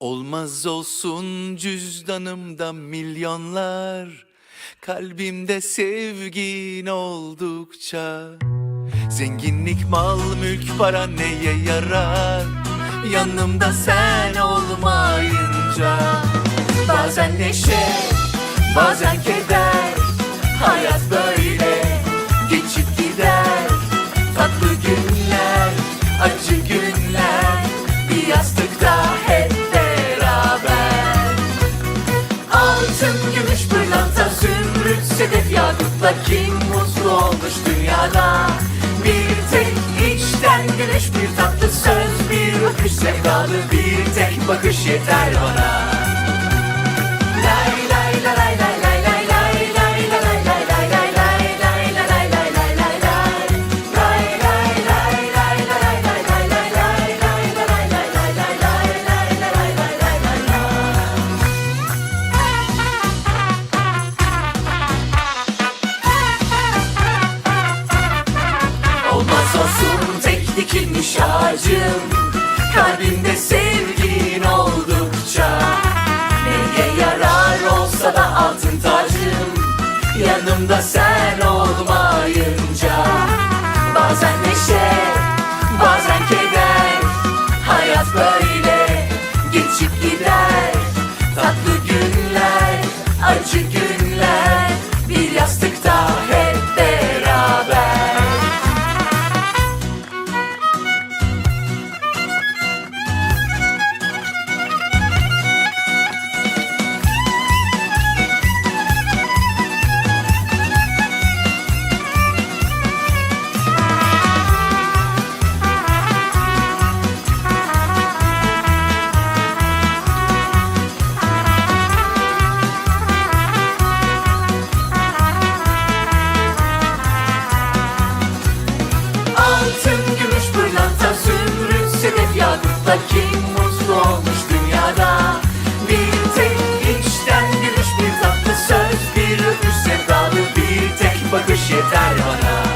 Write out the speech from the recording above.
Olmaz olsun cüzdanımda milyonlar Kalbimde sevgin oldukça. Zenginlik, mal, mülk, para neye yarar? Yanımda sen olmayınca Bazen neşe, bazen keder Altın, gümüş, pırlanta, zümrüt, sedef, yakutla Kim mutlu olmuş dünyada? Bir tek içten gülüş, bir tatlı söz Bir öpüş sevdalı, bir tek bakış yeter bana dikilmiş ağacım Kalbimde sevgin oldukça. Neye yarar olsa da altın tacım Yanımda sen olmayınca. Bazen neşe, bazen keder Hayat böyle geçip gider. Tatlı günler, acı günler Kim mutlu olmuş dünyada? Bir tek içten gülüş, bir tatlı söz Bir öpüş sevdalı, bir tek bakış yeter bana